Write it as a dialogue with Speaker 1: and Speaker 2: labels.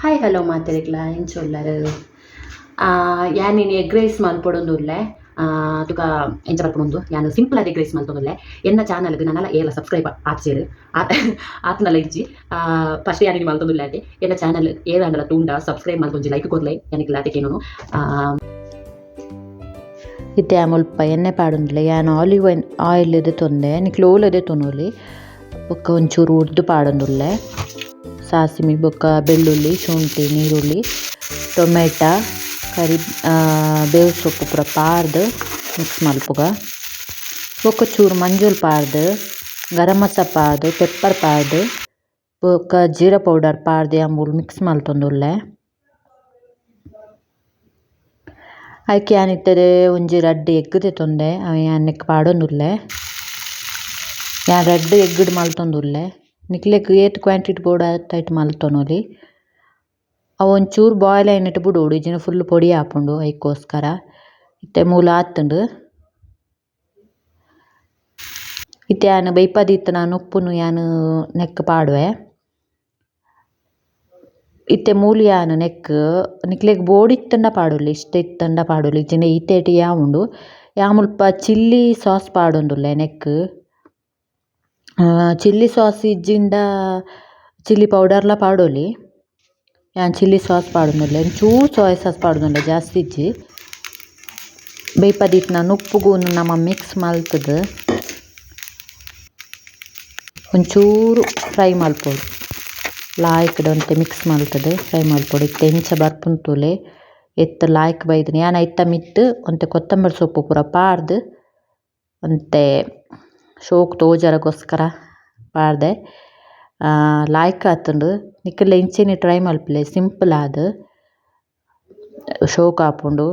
Speaker 1: Hi hello ಮಾತೆರೆಗ್ಲ ಎಂಚೊಲ್ಲರು ಯಾನಿನ್ egg rice ಮಲ್ಪೊಡೊಂದುಲ್ಲೆ ತುಕ ಎಂಚ ಬರ್ಪುಂಡು ಯಾನು ಸಿಂಪಲ್ ಆದ್ ಎಗ್ ರೈಸ್ ಮಲ್ತೊಂದುಲ್ಲೆ ಎನ್ನ ಚಾನಲ್ಗ್ ನನ್ನಲ ಏಲ ಸಬ್ಸ್ಕ್ರೈಬ್ ಆತ್ಸೆರ್ ಆತ್ನಲ ಇಜ್ಜಿ ಫಸ್ಟ್ ಯಾನಿನ್ ಮಲ್ತೊಂದುಲ್ಲೆ ಆತೆ ಎನ್ನ ಚಾನಲ್ ಏದಾಂಡಲ ತೂಂಡ ಸಬ್ಸ್ಕ್ರೈಬ್ ಮಲ್ತೊಂಜಿ ಲೈಕ್ ಕೊರ್ಲೆ ಯಾನಿಕ್ಲ ಆತೆಕೇನೋನು
Speaker 2: ಇತ್ತೆ ಮುಲ್ಪ ಎಣ್ಣೆ ಪಾಡೊಂದುಲ್ಲೆ ಯಾನ್ ಆಲಿವ್ ಆಯಿಲ್ ದ್ ತೊಂದೆ ನಿಕ್ಲ್ ಓಲ್ ದೆ ತೊನೊಲಿ ಬೊಕ್ಕ ಒಂಚೂರು ಉರ್ದು ಪಾಡೊಂದುಲ್ಲೆ ಸಾಸಿಮೆ ಬೊಕ್ಕ, ಬೆಳ್ಳುಳ್ಳಿ, ಶುಂಠಿ ನೀರುಳ್ಳಿ ಟೊಮೆಟ, ಕರಿ ಬೇವು ಸೊಪ್ಪು ಪೂರ ಪಾರ್ದ್ ಮಿಕ್ಸ್ ಮಲ್ಪುಗ ಬೊಕ್ಕ ಚೂರು ಮಂಜೂಲ್ ಪಾರ್ದ್, ಗರಂ ಮಸಾಲ ಪಾರ್ದ್ ಪೆಪ್ಪರ್ ಪಾರ್ದ್, ಬೊಕ್ಕ ಜೀರ ಪೌಡರ್ ಪಾರ್ದ್ ಆಂಬೊಲ್ ಮಿಕ್ಸ್ ಮಲ್ತೊಂದುಲ್ಲೆ ಐಕೆ ಯಾನ್ ಇತ್ತೆಡ್ ಒಂಜಿ ರಡ್ಡ್ ಎಗ್ಗ್ ದೆತೊಂದೆ ಅವೆ ಯಾನ್ ನೆಕ್ಕ್ ಪಾಡೊಂದುಲ್ಲೆ. ಯಾನ್ ರಡ್ಡ್ ಎಗ್ಗ್ಡ್ ಮಲ್ತೊಂದುಲ್ಲೆ ನಿಕ್ಲೆಗ್ ಏತ್ ಕ್ವಾಂಟಿಟಿ ಬೋಡ ಅತ್ತೈಟ್ ಮಲ್ತೊನೊಲಿ ಅವು ಒಂಚೂರು ಬಾಯ್ಲ್ ಆಯಿನಟ್ ಬುಡೊಡು ಇಜ್ಜಿಂಡ ಫುಲ್ಲ್ ಪೊಡಿ ಆಪುಂಡು ಐಕೋಸ್ಕರ ಇತ್ತೆ ಮೂಲು ಆತುಂಡು. ಇತ್ತೆ ಯಾನ್ ಬೈಪದೀತ್ತ್ನ ಉಪ್ಪುನು ಯಾನ್ ನೆಕ್ಕ್ ಪಾಡುವೆ. ಇತ್ತೆ ಮೂಲು ಯಾನ್ ನೆಕ್ಕ್ ನಿಕ್ಲೆಗ್ ಬೋಡಿತ್ತಂಡ ಪಾಡೊಲಿ, ಇಷ್ಟ ಇತ್ತಂಡ ಪಾಡೊಲಿ ಇಜ್ಜಿಂಡ ಈತೆಟ್ ಉಂಡು ಯಾ ಮುಲ್ಪ ಚಿಲ್ಲಿ ಸಾಸ್ ಪಾಡೊಂದುಲ್ಲೆ ನೆಕ್ಕ್ ಚಿಲ್ಲಿ ಸಾಸ್ ಇಜ್ಜಿಂಡ ಚಿಲ್ಲಿ ಪೌಡರ್ಲ ಪಾಡೊಲಿ. ಯಾನ್ ಚಿಲ್ಲಿ ಸಾಸ್ ಪಾಡೊಂದುಲ್ಲೆ ಒಂಚೂರು ಸೋಯಾ ಸಾಸ್ ಪಾಡೊಂದುಲ್ಲೆ ಜಾಸ್ತಿ ಇಜ್ಜಿ. ಬೇಯ್ಪದೀತ್ನ ಉಪ್ಪುಗೂನು ನಮ ಮಿಕ್ಸ್ ಮಲ್ತುದು. ಒಂಚೂರು ಫ್ರೈ ಮಲ್ಪೊಡು ಲಾಯ್ಕ್ಡ್ ಒಂತೆ ಮಿಕ್ಸ್ ಮಲ್ತುದು, ಫ್ರೈ ಮಲ್ಪೊಡು ಇತ್ತೆ ಇಂಚ ಬರ್ಪುನ್ ತೂಲೆ, ಎತ್ತ್ ಲಾಯ್ಕ್ ಬೈದಿನಿ. ಯಾನ್ ಐತ ಮಿತ್ತ್ ಒಂತೆ ಕೊತ್ತಂಬರಿ ಸೊಪ್ಪು ಪೂರ ಪಾಡ್ದ್, ಒಂತೆ ಶೋಕು ತೋಜರಗೋಸ್ಕರ ಪಾರ್ದೆ ಲಾಯ್ಕ್ ಆತುಂಡು ನಿಕುಲ್ನ ಇಂಚೆನೆ ಟ್ರೈ ಮಲ್ಪುಲೆ ಸಿಂಪಲ್ ಆದ್ ಶೋಕ್ ಆಪುಂಡು